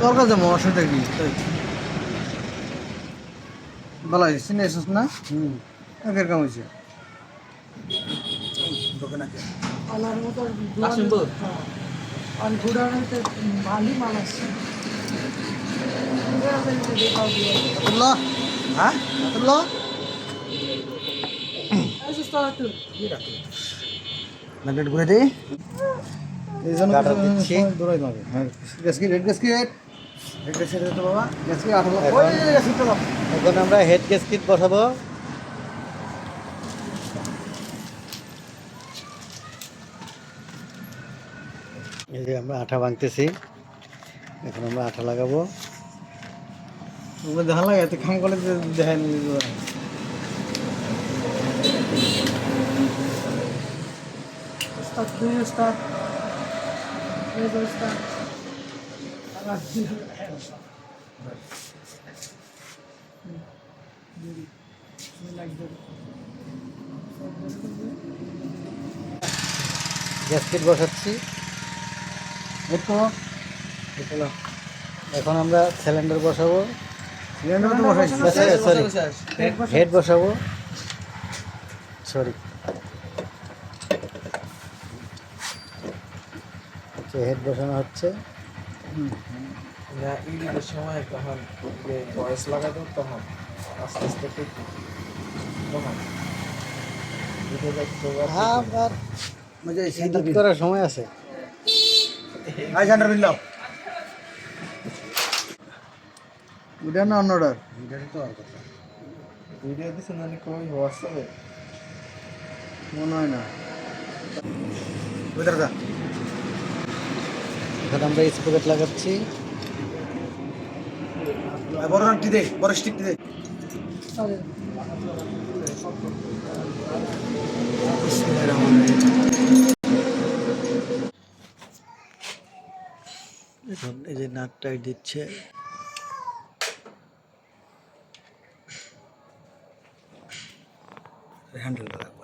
তোর কাছে অসুবিধা কি ভালো হয়েছে চিনে এসেছিস না? হুম। আগের কাম হয়েছে আতুল্লাহ হ্যাঁ। ম্যাগনেট ঘুরে দিই এই জন্য দৌড়াই লাগে হ্যাঁ। Gasket red gasket head gasket এখন- আমরা হেড গ্যাসকেট বসাবো এই যে আমরা আঠা ভাঙতেছি এখন আমরা আঠা লাগাবো দেখা লাগে এত খাম করলে দেখায় নি Está tudo, está. Tudo está. Gasket বসাচ্ছি। এখন আমরা সিলিন্ডার বসাবো। সিলিন্ডার তো বসাইছি সরি হেড বসাবো। সরি আচ্ছা হেড বসানো হচ্ছে। না ইডিটের সময় তখন যে ভয়েস লাগাতো তখন আস্তে আস্তে ঠিক তখন মজা এই এডিট করার সময় আছে। আই সেন্টার বিল দাও ওটা না অন্য অর্ডার ভিডিও দিছে না কই হোয়াটসঅ্যাপে? মনে হয় না। যা এখন আমরা স্পকেট লাগাচ্ছি। বড় দে বড় স্টিকটি দে। এখন এই যে নাট টাইট দিচ্ছে হ্যান্ডেল করা